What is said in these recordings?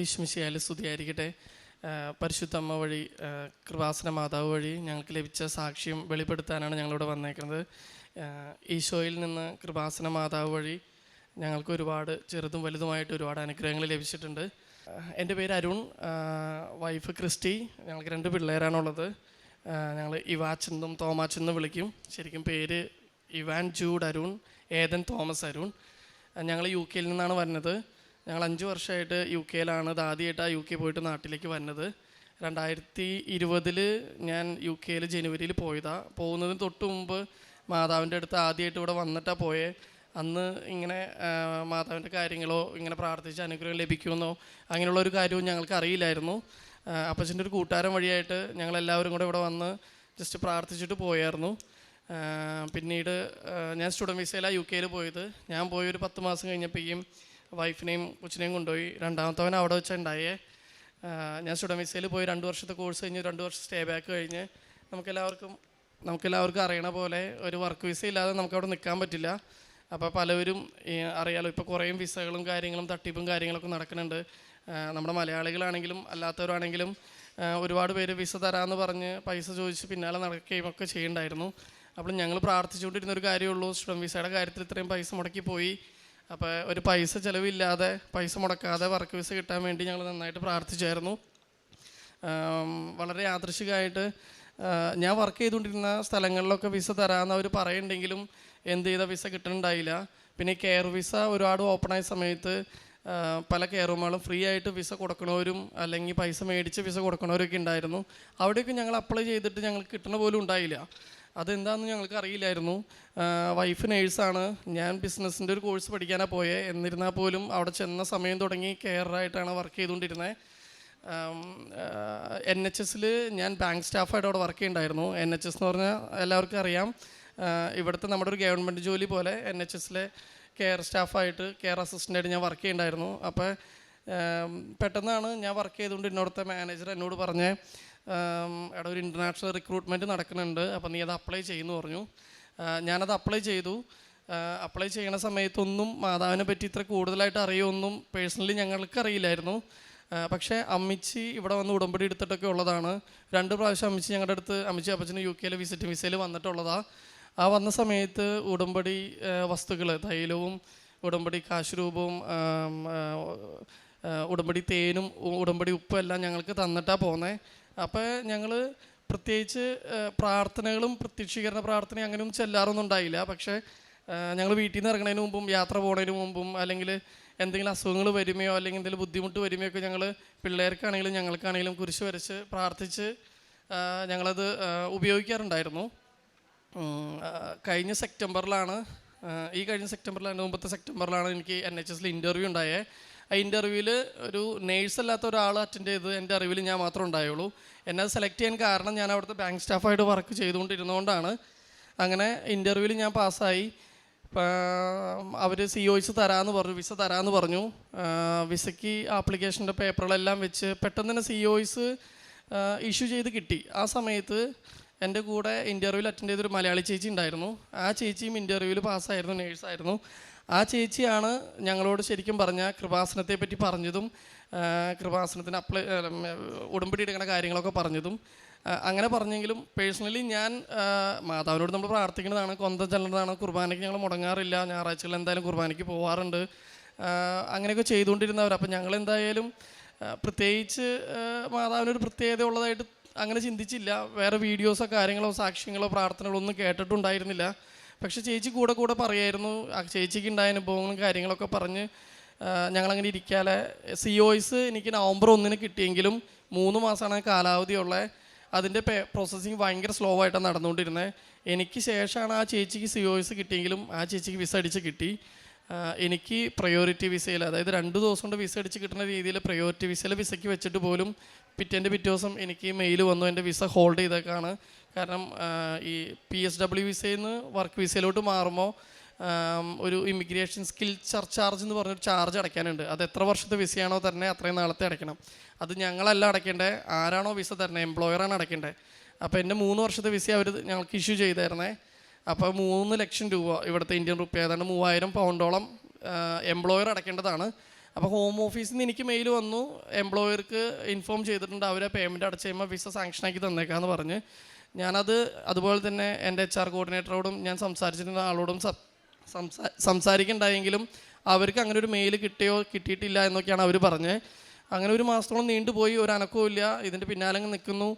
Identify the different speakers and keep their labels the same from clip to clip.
Speaker 1: ഈശ്മിശിയാൽ സ്തുതിയായിരിക്കട്ടെ. പരിശുദ്ധമ്മ വഴി കൃപാസന മാതാവ് വഴി ഞങ്ങൾക്ക് ലഭിച്ച സാക്ഷ്യം വെളിപ്പെടുത്താനാണ് ഞങ്ങളിവിടെ വന്നേക്കുന്നത്. ഈശോയിൽ നിന്ന് കൃപാസന മാതാവ് വഴി ഞങ്ങൾക്ക് ഒരുപാട് ചെറുതും വലുതുമായിട്ട് ഒരുപാട് അനുഗ്രഹങ്ങൾ ലഭിച്ചിട്ടുണ്ട്. എന്റെ പേര് അരുൺ വൈഫ് ക്രിസ്റ്റി ഞങ്ങൾക്ക് രണ്ട് പിള്ളേരാണുള്ളത്. ഞങ്ങൾ ഇവാച്ചെന്നും തോമാച്ചെന്നും വിളിക്കും. ശരിക്കും പേര് Ivan Jude Arun Ethan Thomas Arun. ഞങ്ങൾ യു കെയിൽ നിന്നാണ് വരുന്നത്. ഞങ്ങൾ അഞ്ച് വർഷമായിട്ട് യു കെയിലാണ്. ഇത് ആദ്യമായിട്ടാണ് യു കെ പോയിട്ട് നാട്ടിലേക്ക് വന്നത്. രണ്ടായിരത്തി ഇരുപതിൽ ഞാൻ യു കെയിൽ ജനുവരിയിൽ പോയതാണ് പോകുന്നതിന് തൊട്ട് മുമ്പ് മാതാവിന്റെ അടുത്ത് ആദ്യമായിട്ട് ഇവിടെ വന്നിട്ടാണ് പോയേ. അന്ന് ഇങ്ങനെ മാതാവിന്റെ കാര്യങ്ങളോ ഇങ്ങനെ പ്രാർത്ഥിച്ച് അനുഗ്രഹം ലഭിക്കുമെന്നോ അങ്ങനെയുള്ള ഒരു കാര്യവും ഞങ്ങൾക്ക് അറിയില്ലായിരുന്നു. അപ്പച്ചന്റെ ഒരു കൂട്ടുകാരൻ വഴിയായിട്ട് ഞങ്ങളെല്ലാവരും കൂടെ ഇവിടെ വന്ന് ജസ്റ്റ് പ്രാർത്ഥിച്ചിട്ട് പോയായിരുന്നു. പിന്നീട് ഞാൻ സ്റ്റുഡന്റ് വിസയിലാണ് യു കെയിൽ പോയത്. ഞാൻ പോയി ഒരു പത്ത് മാസം കഴിഞ്ഞപ്പോഴേക്കും വൈഫിനെയും കൊച്ചിനെയും കൊണ്ടുപോയി രണ്ടാമത്തവൻ അവിടെ വെച്ചുണ്ടായേ. ഞാൻ സുഡമിസയിൽ പോയി രണ്ട് വർഷത്തെ കോഴ്സ് കഴിഞ്ഞ് രണ്ട് വർഷം സ്റ്റേ ബാക്ക് കഴിഞ്ഞ് നമുക്കെല്ലാവർക്കും നമുക്കെല്ലാവർക്കും അറിയണ പോലെ ഒരു വർക്ക് വിസ ഇല്ലാതെ നമുക്കവിടെ നിൽക്കാൻ പറ്റില്ല. അപ്പോൾ പലവരും അറിയാലോ ഇപ്പോൾ കുറേ വിസകളും കാര്യങ്ങളും തട്ടിപ്പും കാര്യങ്ങളൊക്കെ നടക്കുന്നുണ്ട്. നമ്മുടെ മലയാളികളാണെങ്കിലും അല്ലാത്തവരാണെങ്കിലും ഒരുപാട് പേര് വിസ തരാമെന്ന് പറഞ്ഞ് പൈസ ചോദിച്ച് പിന്നാലെ നടക്കുകയും ഒക്കെ ചെയ്യണ്ടായിരുന്നു. അപ്പോൾ ഞങ്ങൾ പ്രാർത്ഥിച്ചുകൊണ്ടിരുന്ന ഒരു കാര്യമുള്ളൂ സ്റ്റുഡന്റ് വിസയുടെ കാര്യത്തിൽ ഇത്രയും പൈസ മുടക്കി പോയി. അപ്പോൾ ഒരു പൈസ ചിലവില്ലാതെ പൈസ മുടക്കാതെ വർക്ക് വിസ കിട്ടാൻ വേണ്ടി ഞങ്ങൾ നന്നായിട്ട് പ്രാർത്ഥിച്ചായിരുന്നു. വളരെ യാദൃശികമായിട്ട് ഞാൻ വർക്ക് ചെയ്തുകൊണ്ടിരുന്ന സ്ഥലങ്ങളിലൊക്കെ വിസ തരാമെന്ന് അവർ പറയുന്നുണ്ടെങ്കിലും എന്ത് ചെയ്ത വിസ കിട്ടുന്നുണ്ടായില്ല പിന്നെ കെയർ വിസ ഒരുപാട് ഓപ്പണായ സമയത്ത് പല കെയറുമാളും ഫ്രീ ആയിട്ട് വിസ കൊടുക്കണവരും അല്ലെങ്കിൽ പൈസ മേടിച്ച് വിസ കൊടുക്കണവരൊക്കെ ഉണ്ടായിരുന്നു. അവിടെയൊക്കെ ഞങ്ങൾ അപ്ലൈ ചെയ്തിട്ട് ഞങ്ങൾക്ക് കിട്ടണ പോലും ഉണ്ടായില്ല. അതെന്താണെന്ന് ഞങ്ങൾക്ക് അറിയില്ലായിരുന്നു. വൈഫ് നേഴ്സാണ് ഞാൻ ബിസിനസ്സിന്റെ ഒരു കോഴ്സ് പഠിക്കാനാണ് പോയത് എന്നിരുന്നാൽ പോലും അവിടെ ചെന്ന സമയം തുടങ്ങി കെയറായിട്ടാണ് വർക്ക് ചെയ്തുകൊണ്ടിരുന്നത് എൻ എച്ച് എസിൽ ഞാൻ ബാങ്ക് സ്റ്റാഫായിട്ട് അവിടെ വർക്ക് ചെയ്യുന്നുണ്ടായിരുന്നു എൻ എച്ച് എസ് എന്ന് പറഞ്ഞാൽ എല്ലാവർക്കും അറിയാം. ഇവിടുത്തെ നമ്മുടെ ഒരു ഗവൺമെന്റ് ജോലി പോലെ എൻ എച്ച് എസിലെ കെയർ സ്റ്റാഫായിട്ട് കെയർ അസിസ്റ്റന്റായിട്ട് ഞാൻ വർക്ക് ചെയ്യുന്നുണ്ടായിരുന്നു അപ്പോൾ പെട്ടെന്നാണ് ഞാൻ വർക്ക് ചെയ്തുകൊണ്ട് ഇന്നോടത്തെ മാനേജർ എന്നോട് പറഞ്ഞേ എടാ ഒരു ഇന്റർനാഷണൽ റിക്രൂട്ട്മെന്റ് നടക്കുന്നുണ്ട്. അപ്പോൾ നീ അത് അപ്ലൈ ചെയ്യുന്നു പറഞ്ഞു. ഞാനത് അപ്ലൈ ചെയ്തു. അപ്ലൈ ചെയ്യണ സമയത്തൊന്നും മാതാവിനെ പറ്റി ഇത്ര കൂടുതലായിട്ട് അറിയുമൊന്നും പേഴ്സണലി ഞങ്ങൾക്ക് അറിയില്ലായിരുന്നു. പക്ഷേ അമ്മിച്ചി ഇവിടെ വന്ന് ഉടമ്പടി എടുത്തിട്ടൊക്കെ ഉള്ളതാണ്. രണ്ട് പ്രാവശ്യം അമ്മിച്ചി ഞങ്ങളുടെ അടുത്ത് അമ്മിച്ചി അപ്പച്ചന് യു കെയിൽ വിസിറ്റ് വിസയിൽ വന്നിട്ടുള്ളതാണ് ആ വന്ന സമയത്ത് ഉടമ്പടി വസ്തുക്കൾ തൈലവും ഉടമ്പടി കാശുരൂപവും ഉടമ്പടി തേനും ഉടമ്പടി ഉപ്പും എല്ലാം ഞങ്ങൾക്ക് തന്നിട്ടാണ് പോകുന്നത് അപ്പോൾ ഞങ്ങൾ പ്രത്യേകിച്ച് പ്രാർത്ഥനകളും പ്രത്യക്ഷീകരണ പ്രാർത്ഥന അങ്ങനെയൊന്നും ചെല്ലാറൊന്നും ഉണ്ടായില്ല. പക്ഷേ ഞങ്ങൾ വീട്ടിൽ നിന്ന് ഇറങ്ങുന്നതിന് മുമ്പും യാത്ര പോകുന്നതിന് മുമ്പും അല്ലെങ്കിൽ എന്തെങ്കിലും അസുഖങ്ങൾ വരുമയോ അല്ലെങ്കിൽ എന്തെങ്കിലും ബുദ്ധിമുട്ട് വരുമയോ ഒക്കെ ഞങ്ങൾ പിള്ളേർക്കാണെങ്കിലും ഞങ്ങൾക്കാണെങ്കിലും കുരിശ് വരച്ച് പ്രാർത്ഥിച്ച് ഞങ്ങളത് ഉപയോഗിക്കാറുണ്ടായിരുന്നു. കഴിഞ്ഞ സെപ്റ്റംബറിലാണ് ഈ കഴിഞ്ഞ സെപ്റ്റംബറിലാണ് മുമ്പത്തെ സെപ്റ്റംബറിലാണ് എനിക്ക് എൻ എച്ച് എസിൽ ഇന്റർവ്യൂ ഉണ്ടായത് ഇന്റർവ്യൂവിൽ ഒരു നേഴ്സ് അല്ലാത്ത ഒരാൾ അറ്റൻഡ് ചെയ്ത് എന്റെ അറിവിൽ ഞാൻ മാത്രമേ ഉണ്ടായുള്ളൂ. എന്നെ സെലക്ട് ചെയ്യാൻ കാരണം ഞാൻ അവിടുത്തെ ബാങ്ക് സ്റ്റാഫായിട്ട് വർക്ക് ചെയ്തുകൊണ്ടിരുന്നതുകൊണ്ടാണ്. അങ്ങനെ ഇന്റർവ്യൂവിൽ ഞാൻ പാസ്സായി അവർ സി ഒയിസ് തരാമെന്ന് പറഞ്ഞു വിസ തരാമെന്ന് പറഞ്ഞു. വിസയ്ക്ക് ആപ്ലിക്കേഷന്റെ പേപ്പറുകളെല്ലാം വെച്ച് പെട്ടെന്ന് തന്നെ സി ഒയിസ് ഇഷ്യൂ ചെയ്ത് കിട്ടി. ആ സമയത്ത് എന്റെ കൂടെ ഇന്റർവ്യൂവിൽ അറ്റൻഡ് ചെയ്തൊരു മലയാളി ചേച്ചി ഉണ്ടായിരുന്നു. ആ ചേച്ചിയും ഇന്റർവ്യൂവിൽ പാസ്സായിരുന്നു നേഴ്സായിരുന്നു ആ ചേച്ചിയാണ് ഞങ്ങളോട് ശരിക്കും പറഞ്ഞ കൃപാസനത്തെ പറ്റി പറഞ്ഞതും കൃപാസനത്തിന് അപ്ലൈ ഉടമ്പടി എടുക്കുന്ന കാര്യങ്ങളൊക്കെ പറഞ്ഞതും. അങ്ങനെ പറഞ്ഞെങ്കിലും പേഴ്സണലി ഞാൻ മാതാവിനോട് നമ്മൾ പ്രാർത്ഥിക്കുന്നതാണ് കൊന്തം ചെല്ലുന്നതാണ് കുർബാനയ്ക്ക് ഞങ്ങൾ മുടങ്ങാറില്ല ഞായറാഴ്ചകളിൽ എന്തായാലും കുർബാനയ്ക്ക് പോകാറുണ്ട് അങ്ങനെയൊക്കെ ചെയ്തുകൊണ്ടിരുന്നവർ അപ്പം ഞങ്ങൾ എന്തായാലും പ്രത്യേകിച്ച് മാതാവിനൊരു പ്രത്യേകത ഉള്ളതായിട്ട് അങ്ങനെ ചിന്തിച്ചില്ല. വേറെ വീഡിയോസോ കാര്യങ്ങളോ സാക്ഷ്യങ്ങളോ പ്രാർത്ഥനകളോ ഒന്നും കേട്ടിട്ടുണ്ടായിരുന്നില്ല. പക്ഷെ ചേച്ചി കൂടെ കൂടെ പറയായിരുന്നു. ചേച്ചിക്ക് ഉണ്ടായ അനുഭവങ്ങളും കാര്യങ്ങളൊക്കെ പറഞ്ഞ് ഞങ്ങളങ്ങനെ ഇരിക്കാതെ സി ഒയ്സ് എനിക്ക് നവംബർ ഒന്നിന് കിട്ടിയെങ്കിലും മൂന്ന് മാസമാണ് കാലാവധിയുള്ളത് അതിന്റെ പേ പ്രോസസ്സിങ് ഭയങ്കര സ്ലോ ആയിട്ടാണ് നടന്നുകൊണ്ടിരുന്നത് എനിക്ക് ശേഷമാണ് ആ ചേച്ചിക്ക് സി ഒയ്സ് കിട്ടിയെങ്കിലും ആ ചേച്ചിക്ക് വിസ അടിച്ച് കിട്ടി. എനിക്ക് പ്രയോറിറ്റി വിസയിൽ അതായത് രണ്ട് ദിവസം കൊണ്ട് വിസ അടിച്ച് കിട്ടുന്ന രീതിയിൽ പ്രയോറിറ്റി വിസയിൽ വിസയ്ക്ക് വെച്ചിട്ട് പോലും പിറ്റേന്റെ പിറ്റേ ദിവസം എനിക്ക് മെയിൽ വന്നു. എന്റെ വിസ ഹോൾഡ് ചെയ്തേക്കാണ്. കാരണം ഈ പി എസ് ഡബ്ല്യു വിസയിൽ നിന്ന് വർക്ക് വിസയിലോട്ട് മാറുമ്പോൾ ഒരു ഇമിഗ്രേഷൻ സ്കിൽ ചാർജ് എന്ന് പറഞ്ഞൊരു ചാർജ് അടയ്ക്കാനുണ്ട്. അത് എത്ര വർഷത്തെ വിസയാണോ തരണേ അത്രയും നാളത്തെ അടയ്ക്കണം. അത് ഞങ്ങളല്ല അടയ്ക്കേണ്ടത് ആരാണോ വിസ തരണേ എംപ്ലോയറാണ് അടയ്ക്കേണ്ടത് അപ്പോൾ എന്റെ മൂന്ന് വർഷത്തെ വിസ അവർ ഞങ്ങൾക്ക് ഇഷ്യൂ ചെയ്തായിരുന്നേ അപ്പോൾ മൂന്ന് ലക്ഷം രൂപ ഇവിടുത്തെ ഇന്ത്യൻ റുപ്യ ഏതാണ്ട് മൂവായിരം പൗണ്ടോളം എംപ്ലോയർ അടയ്ക്കേണ്ടതാണ്. അപ്പോൾ ഹോം ഓഫീസിൽ നിന്ന് എനിക്ക് മെയിൽ വന്നു എംപ്ലോയർക്ക് ഇൻഫോം ചെയ്തിട്ടുണ്ട് അവരെ പേയ്മെന്റ് അടച്ചു കഴിയുമ്പോൾ വിസ സാങ്ഷനാക്കി തന്നേക്കാന്ന് പറഞ്ഞ്. ഞാനത് അതുപോലെ തന്നെ എന്റെ എച്ച് ആർ കോർഡിനേറ്ററോടും ഞാൻ സംസാരിച്ചിരുന്ന ആളോടും സംസാ സംസാരിക്കണ്ടായെങ്കിലും അവർക്ക് അങ്ങനെ ഒരു മെയിൽ കിട്ടിയോ കിട്ടിയിട്ടില്ല എന്നൊക്കെയാണ് അവർ പറഞ്ഞത് അങ്ങനെ ഒരു മാസത്തോളം നീണ്ടുപോയി ഒരു അനക്കവും ഇല്ല. ഇതിന്റെ പിന്നാലെ നിൽക്കുന്നു.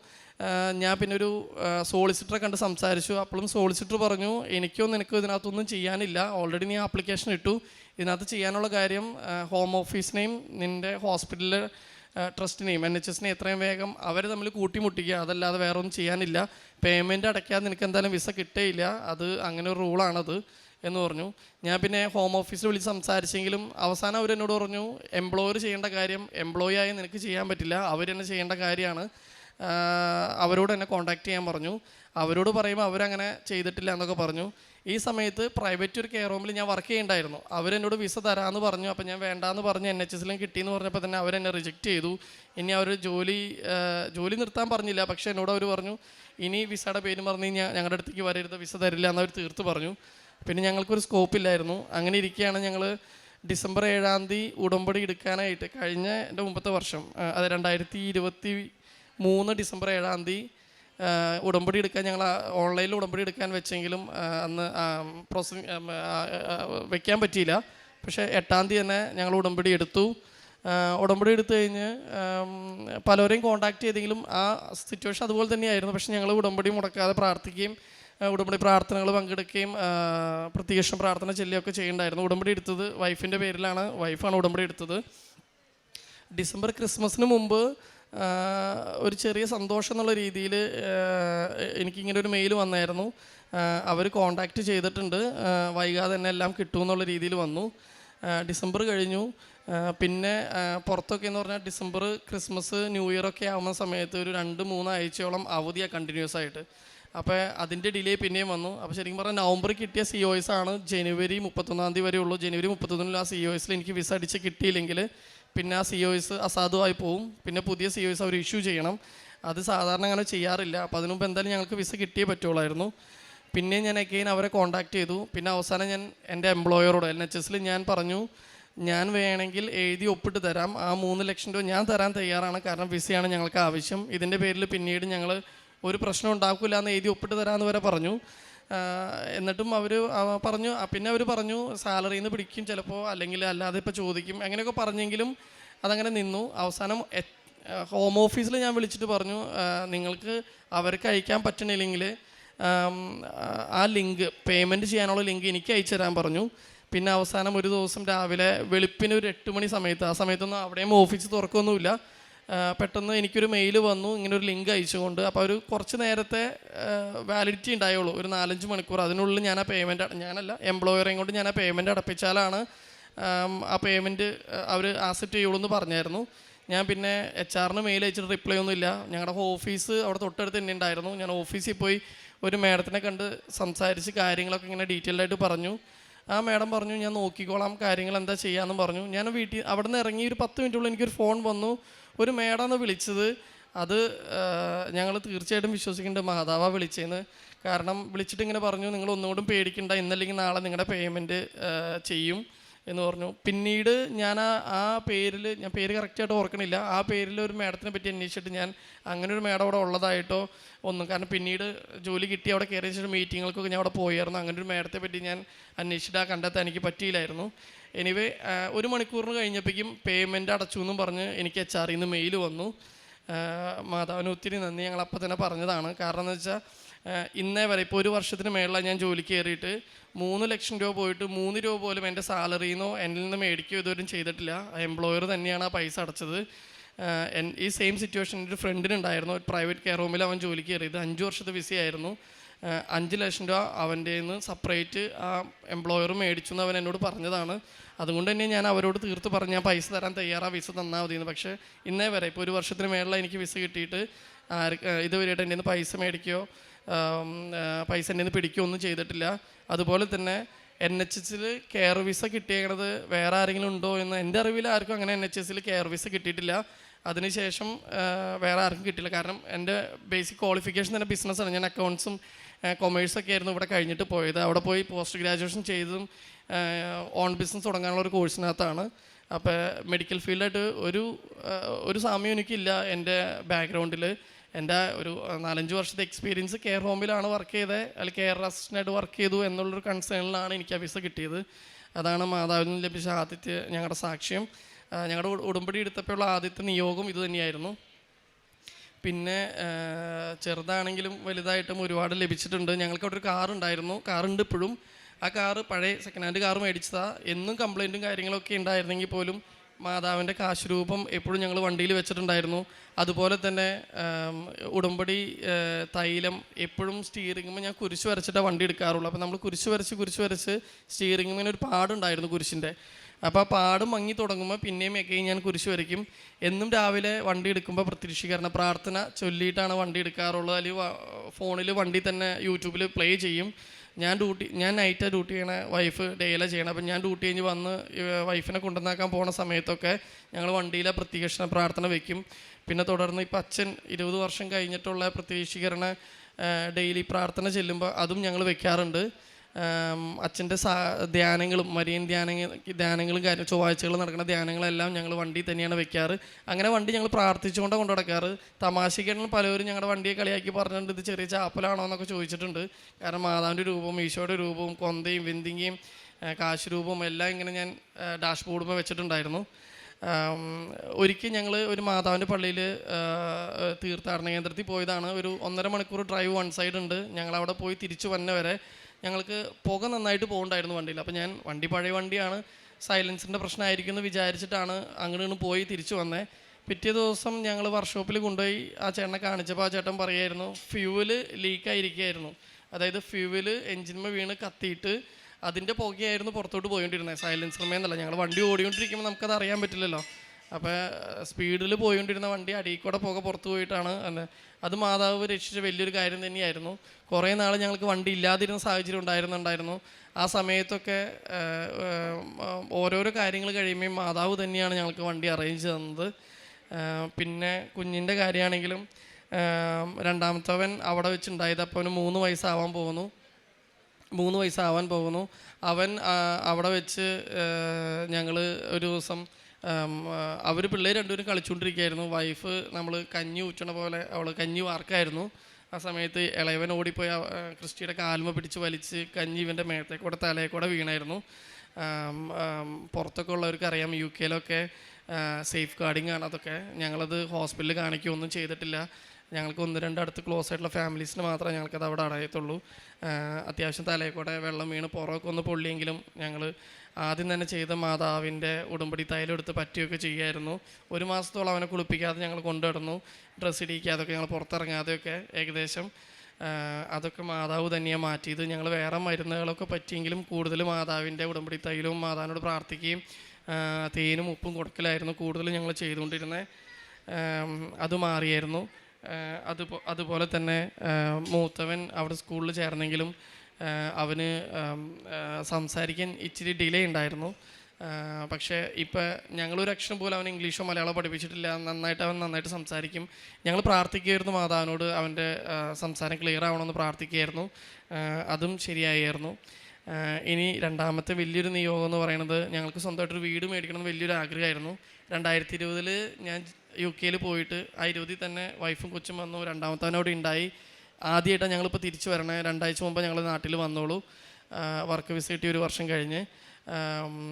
Speaker 1: ഞാൻ പിന്നെ ഒരു സോളിസിറ്ററെ കണ്ട് സംസാരിച്ചു. അപ്പോഴും സോളിസിറ്റർ പറഞ്ഞു എനിക്കോ നിനക്കോ ഇതിനകത്തൊന്നും ചെയ്യാനില്ല. ഓൾറെഡി നീ ആപ്ലിക്കേഷൻ ഇട്ടു. ഇതിനകത്ത് ചെയ്യാനുള്ള കാര്യം ഹോം ഓഫീസിനെയും നിന്റെ ഹോസ്പിറ്റലിലെ ട്രസ്റ്റിനെയും എൻ എച്ച് എസിനെയും എത്രയും വേഗം അവർ തമ്മിൽ കൂട്ടിമുട്ടിക്കുക. അതല്ലാതെ വേറെ ഒന്നും ചെയ്യാനില്ല. പേയ്മെന്റ് അടയ്ക്കാതെ നിനക്ക് എന്തായാലും വിസ കിട്ടേയില്ല. അത് അങ്ങനെ ഒരു റൂളാണത് എന്ന് പറഞ്ഞു. ഞാൻ പിന്നെ ഹോം ഓഫീസിൽ വിളിച്ച് സംസാരിച്ചെങ്കിലും അവസാനം അവർ എന്നോട് പറഞ്ഞു എംപ്ലോയർ ചെയ്യേണ്ട കാര്യം എംപ്ലോയി ആയി നിനക്ക് ചെയ്യാൻ പറ്റില്ല. അവർ തന്നെ ചെയ്യേണ്ട കാര്യമാണ്. അവരോട് എന്നെ കോൺടാക്ട് ചെയ്യാൻ പറഞ്ഞു. അവരോട് പറയുമ്പോൾ അവരങ്ങനെ ചെയ്തിട്ടില്ല എന്നൊക്കെ പറഞ്ഞു. ഈ സമയത്ത് പ്രൈവറ്റ് ഒരു കെയർ ഹോമിൽ ഞാൻ വർക്ക് ചെയ്യണ്ടായിരുന്നു. അവരെന്നോട് വിസ തരാമെന്ന് പറഞ്ഞു. അപ്പോൾ ഞാൻ വേണ്ടാന്ന് പറഞ്ഞ്. എൻ എച്ച് എസിലും കിട്ടിയെന്ന് പറഞ്ഞപ്പോൾ തന്നെ അവരെന്നെ റിജക്റ്റ് ചെയ്തു. ഇനി അവർ ജോലി ജോലി നിർത്താൻ പറഞ്ഞില്ല. പക്ഷേ എന്നോട് അവർ പറഞ്ഞു ഇനി വിസയുടെ പേര് പറഞ്ഞ് കഴിഞ്ഞാൽ ഞങ്ങളുടെ അടുത്തേക്ക് വരരുത്. വിസ തരില്ല എന്ന് അവർ തീർത്ത് പറഞ്ഞു. പിന്നെ ഞങ്ങൾക്കൊരു സ്കോപ്പ് ഇല്ലായിരുന്നു. അങ്ങനെ ഇരിക്കുകയാണ് ഞങ്ങൾ ഡിസംബർ ഏഴാം തീയതി ഉടമ്പടി എടുക്കാനായിട്ട് കഴിഞ്ഞ എന്റെ മുമ്പത്തെ വർഷം അത് രണ്ടായിരത്തി ഇരുപത്തി മൂന്ന് ഡിസംബർ ഏഴാം തീയതി ഉടമ്പടി എടുക്കാൻ ഞങ്ങൾ ഓൺലൈനിൽ ഉടമ്പടി എടുക്കാൻ വെച്ചെങ്കിലും അന്ന് പ്രോസസ് വെക്കാൻ പറ്റിയില്ല. പക്ഷേ എട്ടാം തീയതി തന്നെ ഞങ്ങൾ ഉടമ്പടി എടുത്തു. ഉടമ്പടി എടുത്തു കഴിഞ്ഞ് പലരെയും കോൺടാക്ട് ചെയ്തെങ്കിലും ആ സിറ്റുവേഷൻ അതുപോലെ തന്നെയായിരുന്നു. പക്ഷേ ഞങ്ങൾ ഉടമ്പടി മുടക്കാതെ പ്രാർത്ഥിക്കുകയും ഉടമ്പടി പ്രാർത്ഥനകൾ പങ്കെടുക്കുകയും പ്രത്യക്ഷം പ്രാർത്ഥന ചെല്ലുകയൊക്കെ ചെയ്യുന്നുണ്ടായിരുന്നു ഉടമ്പടി എടുത്തത് വൈഫിന്റെ പേരിലാണ്. വൈഫാണ് ഉടമ്പടി എടുത്തത്. ഡിസംബർ ക്രിസ്മസിന് മുമ്പ് ഒരു ചെറിയ സന്തോഷം എന്നുള്ള രീതിയിൽ എനിക്കിങ്ങനെ ഒരു മെയിൽ വന്നായിരുന്നു. അവർ കോണ്ടാക്റ്റ് ചെയ്തിട്ടുണ്ട്. വൈകാതെ തന്നെ എല്ലാം കിട്ടുമെന്നുള്ള രീതിയിൽ വന്നു. ഡിസംബർ കഴിഞ്ഞു. പിന്നെ പുറത്തൊക്കെ എന്ന് പറഞ്ഞാൽ ഡിസംബർ ക്രിസ്മസ് ന്യൂ ഇയർ ഒക്കെ ആവുന്ന സമയത്ത് ഒരു രണ്ട് മൂന്ന് ആഴ്ചയോളം അവധിയാണ് കണ്ടിന്യൂസ് ആയിട്ട്. അപ്പോൾ അതിന്റെ ഡിലേ പിന്നെയും വന്നു. അപ്പോൾ ശരിക്കും പറഞ്ഞാൽ നവംബർ കിട്ടിയ സി ഒ എസ് ആണ് ജനുവരി മുപ്പത്തൊന്നാം തീയതി വരെ ഉള്ളൂ ജനുവരി മുപ്പത്തൊന്നിൽ ആ സി ഒ എസിൽ എനിക്ക് വിസ അടിച്ച് കിട്ടിയില്ലെങ്കിൽ പിന്നെ ആ സി ഒ എസ് അസാധുവായി പോവും. പിന്നെ പുതിയ സി ഒ എസ് അവർ ഇഷ്യൂ ചെയ്യണം. അത് സാധാരണ അങ്ങനെ ചെയ്യാറില്ല. അപ്പോൾ അതിനു മുമ്പ് എന്തായാലും ഞങ്ങൾക്ക് വിസ കിട്ടിയേ പറ്റുള്ളായിരുന്നു. പിന്നെ ഞാൻ അക്കെയിൻ അവരെ കോൺടാക്ട് ചെയ്തു. പിന്നെ അവസാനം ഞാൻ എന്റെ എംപ്ലോയറോട് എൻ എച്ച് എസിൽ ഞാൻ പറഞ്ഞു ഞാൻ വേണമെങ്കിൽ എഴുതി ഒപ്പിട്ട് തരാം. ആ മൂന്ന് ലക്ഷം രൂപ ഞാൻ തരാൻ തയ്യാറാണ്. കാരണം വിസയാണ് ഞങ്ങൾക്ക് ആവശ്യം. ഇതിന്റെ പേരിൽ പിന്നീട് ഞങ്ങൾ ഒരു പ്രശ്നം ഉണ്ടാക്കില്ല എന്ന് എഴുതി ഒപ്പിട്ട് തരാമെന്ന് വരെ പറഞ്ഞു. എന്നിട്ടും അവർ പറഞ്ഞു. പിന്നെ അവർ പറഞ്ഞു സാലറിയിൽ നിന്ന് പിടിക്കും ചിലപ്പോൾ അല്ലെങ്കിൽ അല്ലാതെ ഇപ്പോൾ ചോദിക്കും. അങ്ങനെയൊക്കെ പറഞ്ഞെങ്കിലും അതങ്ങനെ നിന്നു. അവസാനം ഹോം ഓഫീസിൽ ഞാൻ വിളിച്ചിട്ട് പറഞ്ഞു നിങ്ങൾക്ക് അവർക്ക് അയക്കാൻ പറ്റണില്ലെങ്കിൽ ആ ലിങ്ക് പേയ്മെന്റ് ചെയ്യാനുള്ള ലിങ്ക് എനിക്ക് അയച്ചു തരാൻ പറഞ്ഞു. പിന്നെ അവസാനം ഒരു ദിവസം രാവിലെ വെളുപ്പിന് ഒരു എട്ട് മണി സമയത്ത് ആ സമയത്തൊന്നും അവിടെയും ഓഫീസ് തുറക്കൊന്നുമില്ല. പെട്ടെന്ന് എനിക്കൊരു മെയിൽ വന്നു ഇങ്ങനെ ഒരു ലിങ്ക് അയച്ചുകൊണ്ട്. അപ്പോൾ ഒരു കുറച്ച് നേരത്തെ വാലിഡിറ്റി ഉണ്ടായുള്ളൂ. ഒരു നാലഞ്ച് മണിക്കൂർ. അതിനുള്ളിൽ ഞാൻ ആ പേയ്മെന്റ് ഞാനല്ല എംപ്ലോയറേയും കൊണ്ട് ഞാൻ ആ പേയ്മെന്റ് അടപ്പിച്ചാലാണ് ആം, പേയ്മെന്റ് അവർ ആക്സെപ്റ്റ് ചെയ്യുള്ളൂ എന്ന് പറഞ്ഞായിരുന്നു. ഞാൻ പിന്നെ എച്ച് ആറിന് മെയിൽ അയച്ചിട്ട് റിപ്ലൈ ഒന്നുമില്ല ഞങ്ങളുടെ ഓഫീസ് അവിടെ തൊട്ടടുത്ത് തന്നെ ഉണ്ടായിരുന്നു. ഞാൻ ഓഫീസിൽ പോയി ഒരു മേഡത്തിനെ കണ്ട് സംസാരിച്ച് കാര്യങ്ങളൊക്കെ ഇങ്ങനെ ഡീറ്റെയിൽഡ് ആയിട്ട് പറഞ്ഞു. ആ മേഡം പറഞ്ഞു ഞാൻ നോക്കിക്കോളാം കാര്യങ്ങൾ എന്താ ചെയ്യാമെന്ന് പറഞ്ഞു. ഞാൻ വീട്ടിൽ അവിടെ നിന്ന് ഇറങ്ങി ഒരു പത്ത് മിനിറ്റുള്ളിൽ എനിക്കൊരു ഫോൺ വന്നു. ഒരു മേഡാന്ന് വിളിച്ചത്. അത് ഞങ്ങൾ തീർച്ചയായിട്ടും വിശ്വസിക്കേണ്ട മാതാവാ വിളിച്ചതെന്ന് കാരണം വിളിച്ചിട്ട് ഇങ്ങനെ പറഞ്ഞു നിങ്ങൾ ഒന്നുകൂടും പേടിക്കണ്ട. ഇന്നല്ലെങ്കിൽ നാളെ നിങ്ങളുടെ പേയ്മെന്റ് ചെയ്യും. എന്ന് പറഞ്ഞു. പിന്നീട് ഞാൻ ആ ആ പേരിൽ ഞാൻ പേര് കറക്റ്റായിട്ട് ഓർക്കണില്ല. ആ പേരിൽ ഒരു മേഡത്തിനെ പറ്റി അന്വേഷിച്ചിട്ട് ഞാൻ അങ്ങനെ ഒരു മേഡം അവിടെ ഉള്ളതായിട്ടോ ഒന്നും. കാരണം പിന്നീട് ജോലി കിട്ടി അവിടെ കയറിയ ശേഷം മീറ്റിങ്ങുകൾക്കൊക്കെ ഞാൻ അവിടെ പോയായിരുന്നു. അങ്ങനെ ഒരു മേഡത്തെ പറ്റി ഞാൻ അന്വേഷിച്ചിട്ട് ആ കണ്ടെത്താൻ എനിക്ക് പറ്റിയില്ലായിരുന്നു. എനിവേ ഒരു മണിക്കൂറിന് കഴിഞ്ഞപ്പോഴേക്കും പേയ്മെന്റ് അടച്ചു എന്നും പറഞ്ഞ് എനിക്ക് എച്ച് ആറിൽ നിന്ന് മെയിൽ വന്നു. മാതാവിന് ഒത്തിരി നന്ദി. ഞങ്ങൾ അപ്പം തന്നെ പറഞ്ഞതാണ്. കാരണം എന്ന് വെച്ചാൽ ഇന്നേ വരെ ഇപ്പോൾ ഒരു വർഷത്തിന് മേളിലാണ് ഞാൻ ജോലിക്ക് കയറിയിട്ട്. മൂന്ന് ലക്ഷം രൂപ പോയിട്ട് മൂന്ന് രൂപ പോലും എന്റെ സാലറിയിൽ നിന്നോ എന്നിൽ നിന്ന് മേടിക്കുകയോ ഇതുവരെയും ചെയ്തിട്ടില്ല. എംപ്ലോയർ തന്നെയാണ് ആ പൈസ അടച്ചത്. ഈ സെയിം സിറ്റുവേഷൻ എന്റെ ഫ്രണ്ടിനുണ്ടായിരുന്നു. ഒരു പ്രൈവറ്റ് കെയർ ഹോമിൽ അവൻ ജോലിക്ക് കയറിയത്. അഞ്ച് വർഷത്തെ വിസി ആയിരുന്നു. അഞ്ച് ലക്ഷം രൂപ അവന്റെ നിന്ന് സെപ്പറേറ്റ് ആ എംപ്ലോയർ മേടിച്ചു എന്ന് അവൻ എന്നോട് പറഞ്ഞതാണ്. അതുകൊണ്ട് തന്നെ ഞാൻ അവരോട് തീർത്ത് പറഞ്ഞ് ഞാൻ പൈസ തരാൻ തയ്യാറാണ് വിസ തന്നാൽ മതി എന്ന് പക്ഷേ ഇന്നേ വരെ ഇപ്പോൾ ഒരു വർഷത്തിന് മേളിലാണ് എനിക്ക് വിസ കിട്ടിയിട്ട് ആർക്ക് ഇതുവരെയായിട്ട് എന്റെ നിന്ന് പൈസ മേടിക്കുകയോ പൈസ എന്റെ നിന്ന് പിടിക്കുകയോ ഒന്നും ചെയ്തിട്ടില്ല. അതുപോലെ തന്നെ എൻ എച്ച് എസിൽ കെയർ വിസ കിട്ടിയേക്കണത് വേറെ ആരെങ്കിലും ഉണ്ടോ എന്ന് എന്റെ അറിവിൽ ആർക്കും അങ്ങനെ എൻ എച്ച് എസിൽ കെയർ വിസ കിട്ടിയിട്ടില്ല. അതിനുശേഷം വേറെ ആർക്കും കിട്ടില്ല കാരണം എന്റെ ബേസിക് ക്വാളിഫിക്കേഷൻ തന്നെ ബിസിനസ്സാണ് ഞാൻ അക്കൗണ്ട്സും കൊമേഴ്സൊക്കെ ആയിരുന്നു ഇവിടെ കഴിഞ്ഞിട്ട് പോയത്. അവിടെ പോയി പോസ്റ്റ് ഗ്രാജുവേഷൻ ചെയ്തതും ഓൺ ബിസിനസ് തുടങ്ങാനുള്ള ഒരു കോഴ്സിനകത്താണ് അപ്പോൾ മെഡിക്കൽ ഫീൽഡായിട്ട് ഒരു ഒരു സാമ്യം എനിക്കില്ല എന്റെ ബാക്ക്ഗ്രൗണ്ടിൽ എന്റെ ഒരു നാലഞ്ച് വർഷത്തെ എക്സ്പീരിയൻസ് കെയർ ഹോമിലാണ് വർക്ക് ചെയ്തത് അല്ലെങ്കിൽ കെയർ അസിസ്റ്റന്റായിട്ട് വർക്ക് ചെയ്തു എന്നുള്ളൊരു കൺസേണിലാണ് എനിക്ക് ആ വിസ കിട്ടിയത്. അതാണ് മാതാവിൽ നിന്ന് ലഭിച്ച ആദ്യത്തെ ഞങ്ങളുടെ സാക്ഷ്യം. ഞങ്ങളുടെ ഉടുമ്പടി എടുത്തപ്പോഴുള്ള ആദ്യത്തെ നിയോഗം ഇത് തന്നെയായിരുന്നു. പിന്നെ ചെറുതാണെങ്കിലും വലുതായിട്ടും ഒരുപാട് ലഭിച്ചിട്ടുണ്ട്. ഞങ്ങൾക്ക് അവിടെ ഒരു കാറുണ്ടായിരുന്നു കാറുണ്ട് ഇപ്പോഴും. ആ കാറ് പഴയ സെക്കൻഡ് ഹാൻഡ് കാർ മേടിച്ചതാണ് എന്നും കംപ്ലൈന്റും കാര്യങ്ങളൊക്കെ ഉണ്ടായിരുന്നെങ്കിൽ പോലും മാതാവിന്റെ കാശുരൂപം എപ്പോഴും ഞങ്ങൾ വണ്ടിയിൽ വെച്ചിട്ടുണ്ടായിരുന്നു. അതുപോലെ തന്നെ ഉടമ്പടി തൈലം എപ്പോഴും സ്റ്റീറിങ്ങുമ്പോൾ ഞാൻ കുരിശ് വരച്ചിട്ടാണ് വണ്ടി എടുക്കാറുള്ളൂ. അപ്പോൾ നമ്മൾ കുരിശ് വരച്ച് കുരിശ് വരച്ച് സ്റ്റീറിങ്ങിന് ഒരു പാടുണ്ടായിരുന്നു കുരിശിന്റെ അപ്പോൾ ആ പാട് മങ്ങി തുടങ്ങുമ്പോൾ പിന്നെയും ഒക്കെ ഞാൻ കുരിശ് വരയ്ക്കും. എന്നും രാവിലെ വണ്ടി എടുക്കുമ്പോൾ പ്രത്യക്ഷീകരണ പ്രാർത്ഥന ചൊല്ലിയിട്ടാണ് വണ്ടി എടുക്കാറുള്ളത്. അല്ലെങ്കിൽ ഫോണിൽ വണ്ടി തന്നെ യൂട്യൂബിൽ പ്ലേ ചെയ്യും. ഞാൻ ഡ്യൂട്ടി ഞാൻ നൈറ്റ് ഡ്യൂട്ടി ചെയ്യണ വൈഫ് ഡേയിലെ ചെയ്യണം അപ്പം ഞാൻ ഡ്യൂട്ടി കഴിഞ്ഞ് വന്ന് വൈഫിനെ കൊണ്ടുവന്നാക്കാൻ പോണ സമയത്തൊക്കെ ഞങ്ങൾ വണ്ടിയിലെ പ്രത്യക്ഷ പ്രാർത്ഥന വയ്ക്കും പിന്നെ തുടർന്ന് ഇപ്പം അച്ഛൻ ഇരുപത് വർഷം കഴിഞ്ഞിട്ടുള്ള പ്രത്യക്ഷീകരണ ഡെയിലി പ്രാർത്ഥന ചെല്ലുമ്പോൾ അതും ഞങ്ങൾ വെക്കാറുണ്ട്. അച്ഛന്റെ സാ ധ്യാനങ്ങളും മരിയൻ ധ്യാനങ്ങൾ ധ്യാനങ്ങളും കാര്യം ചൊവ്വാഴ്ചകൾ നടക്കുന്ന ധ്യാനങ്ങളെല്ലാം ഞങ്ങൾ വണ്ടി തന്നെയാണ് വെക്കാറ്. അങ്ങനെ വണ്ടി ഞങ്ങൾ പ്രാർത്ഥിച്ചുകൊണ്ടാണ് കൊണ്ടു നടക്കാറ്. തമാശയ്ക്കാണെങ്കിൽ പലവരും ഞങ്ങളുടെ വണ്ടിയെ കളിയാക്കി പറഞ്ഞിട്ടുണ്ട് ഇത് ചെറിയ ചാപ്പലാണോ എന്നൊക്കെ ചോദിച്ചിട്ടുണ്ട്. കാരണം മാതാവിന്റെ രൂപവും ഈശോയുടെ രൂപവും കൊന്തയും വെന്തിങ്ങയും കാശ് രൂപവും എല്ലാം ഇങ്ങനെ ഞാൻ ഡാഷ് ബോർഡുമ്പോൾ വെച്ചിട്ടുണ്ടായിരുന്നു. ഒരിക്കൽ ഞങ്ങൾ ഒരു മാതാവിന്റെ പള്ളിയിൽ തീർത്ഥാടന കേന്ദ്രത്തിൽ പോയതാണ്. ഒരു ഒന്നര മണിക്കൂർ ഡ്രൈവ് വൺ സൈഡ് ഉണ്ട് ഞങ്ങൾ അവിടെ പോയി തിരിച്ചു വന്ന വരെ ഞങ്ങൾക്ക് പുക നന്നായിട്ട് പോകുന്നുണ്ടായിരുന്നു വണ്ടിയിൽ. അപ്പോൾ ഞാൻ വണ്ടി പഴയ വണ്ടിയാണ്. സൈലൻസിന്റെ പ്രശ്നമായിരിക്കും എന്ന് വിചാരിച്ചിട്ടാണ് അങ്ങോട്ട് പോയി തിരിച്ചു വന്നേ. പിറ്റേ ദിവസം ഞങ്ങൾ വർക്ക്ഷോപ്പിൽ കൊണ്ടുപോയി ആ ചേട്ടനെ കാണിച്ചപ്പോൾ ആ ചേട്ടൻ പറയായിരുന്നു ഫ്യൂവൽ ലീക്കായിരിക്കുകയായിരുന്നു അതായത് ഫ്യൂവൽ എൻജിൻമ വീണ് കത്തിയിട്ട് അതിന്റെ പുകയായിരുന്നു പുറത്തോട്ട് പോയിക്കൊണ്ടിരുന്നത് സൈലൻസർമേ എന്നല്ല ഞങ്ങൾ വണ്ടി ഓടിക്കൊണ്ടിരിക്കുമ്പോൾ നമുക്കത് അറിയാൻ പറ്റില്ലല്ലോ. അപ്പോൾ സ്പീഡിൽ പോയിക്കൊണ്ടിരുന്ന വണ്ടി അടിയിൽ കൂടെ പുക പുറത്ത് പോയിട്ടാണ് അത് മാതാവ് രക്ഷിച്ച വലിയൊരു കാര്യം തന്നെയായിരുന്നു. കുറേ നാൾ ഞങ്ങൾക്ക് വണ്ടി ഇല്ലാതിരുന്ന സാഹചര്യം ഉണ്ടായിരുന്നുണ്ടായിരുന്നു. ആ സമയത്തൊക്കെ ഓരോരോ കാര്യങ്ങൾ കഴിയുമ്പോൾ മാതാവ് തന്നെയാണ് ഞങ്ങൾക്ക് വണ്ടി അറേഞ്ച് തന്നത്. പിന്നെ കുഞ്ഞിന്റെ കാര്യമാണെങ്കിലും രണ്ടാമത്തവൻ അവിടെ വെച്ചുണ്ടായത് അപ്പോൾ അവന് മൂന്ന് വയസ്സാവാൻ പോകുന്നു. മൂന്ന് വയസ്സാവാൻ പോകുന്നു. അവൻ അവിടെ വെച്ച് ഞങ്ങൾ ഒരു ദിവസം അവർ പിള്ളേർ രണ്ടുപേരും കളിച്ചുകൊണ്ടിരിക്കുകയായിരുന്നു വൈഫ് നമ്മൾ കഞ്ഞി ഊറ്റണ പോലെ അവൾ കഞ്ഞി വാർക്കായിരുന്നു. ആ സമയത്ത് ഇളയവൻ ഓടിപ്പോയി ക്രിസ്റ്റിയുടെ കാൽമ പിടിച്ച് വലിച്ച് കഞ്ഞി ഇവന്റെ മേത്തെ കൂടെ തലയെ കൂടെ വീണായിരുന്നു. പുറത്തൊക്കെ ഉള്ളവർക്ക് അറിയാം യു കെയിലൊക്കെ സേഫ് ഗാർഡിങ് ആണ് അതൊക്കെ. ഞങ്ങളത് ഹോസ്പിറ്റലിൽ കാണിക്കുകയൊന്നും ചെയ്തിട്ടില്ല. ഞങ്ങൾക്ക് ഒന്ന് രണ്ട് അടുത്ത് ക്ലോസ് ആയിട്ടുള്ള ഫാമിലീസിന് മാത്രമേ ഞങ്ങൾക്കത് അവിടെ അടയത്തുള്ളൂ. അത്യാവശ്യം തലയിൽ കൂടെ വെള്ളം വീണ് പുറമൊക്കെ ഒന്ന് പൊള്ളിയെങ്കിലും ഞങ്ങൾ ആദ്യം തന്നെ ചെയ്ത മാതാവിന്റെ ഉടുമ്പടി തൈലെടുത്ത് പറ്റുകയൊക്കെ ചെയ്യുമായിരുന്നു ഒരു മാസത്തോളം അവനെ കുളിപ്പിക്കാതെ ഞങ്ങൾ കൊണ്ടുവരുന്നു ഡ്രസ്സ് ഇടിക്കാതൊക്കെ ഞങ്ങൾ പുറത്തിറങ്ങാതെയൊക്കെ ഏകദേശം അതൊക്കെ മാതാവ് തന്നെയാണ് മാറ്റിയത്. ഞങ്ങൾ വേറെ മരുന്നുകളൊക്കെ പറ്റിയെങ്കിലും കൂടുതൽ മാതാവിന്റെ ഉടമ്പടി തൈലവും മാതാവിനോട് പ്രാർത്ഥിക്കുകയും തേനും ഉപ്പും കൊടുക്കലായിരുന്നു കൂടുതൽ ഞങ്ങൾ ചെയ്തുകൊണ്ടിരുന്നത്. അത് മാറിയായിരുന്നു. അതുപോ അതുപോലെ തന്നെ മൂത്തവൻ അവിടെ സ്കൂളിൽ ചേർന്നെങ്കിലും അവന് സംസാരിക്കാൻ ഇച്ചിരി ഡിലേ ഉണ്ടായിരുന്നു. പക്ഷേ ഇപ്പം ഞങ്ങളൊരു അക്ഷരം പോലും അവൻ ഇംഗ്ലീഷോ മലയാളമോ പഠിപ്പിച്ചിട്ടില്ല. നന്നായിട്ട് അവൻ നന്നായിട്ട് സംസാരിക്കും. ഞങ്ങൾ പ്രാർത്ഥിക്കുകയായിരുന്നു മാതാവിനോട് അവന്റെ സംസാരം ക്ലിയർ ആവണമെന്ന് പ്രാർത്ഥിക്കുകയായിരുന്നു അതും ശരിയായിരുന്നു. ഇനി രണ്ടാമത്തെ വലിയൊരു നിയോഗം എന്ന് പറയുന്നത് ഞങ്ങൾക്ക് സ്വന്തമായിട്ടൊരു വീട് മേടിക്കണമെന്ന് വലിയൊരു ആഗ്രഹമായിരുന്നു. രണ്ടായിരത്തി ഇരുപതിൽ ഞാൻ യു കെയിൽ പോയിട്ട് ആ ഇരുപതിൽ തന്നെ വൈഫും കൊച്ചും വന്നു. രണ്ടാമത്തവനോട് ഉണ്ടായി. ആദ്യമായിട്ടാണ് ഞങ്ങളിപ്പോൾ തിരിച്ചു വരണേ. രണ്ടാഴ്ച മുമ്പ് ഞങ്ങൾ നാട്ടിൽ വന്നോളൂ. വർക്ക് വിസ കിട്ടി ഒരു വർഷം കഴിഞ്ഞ്.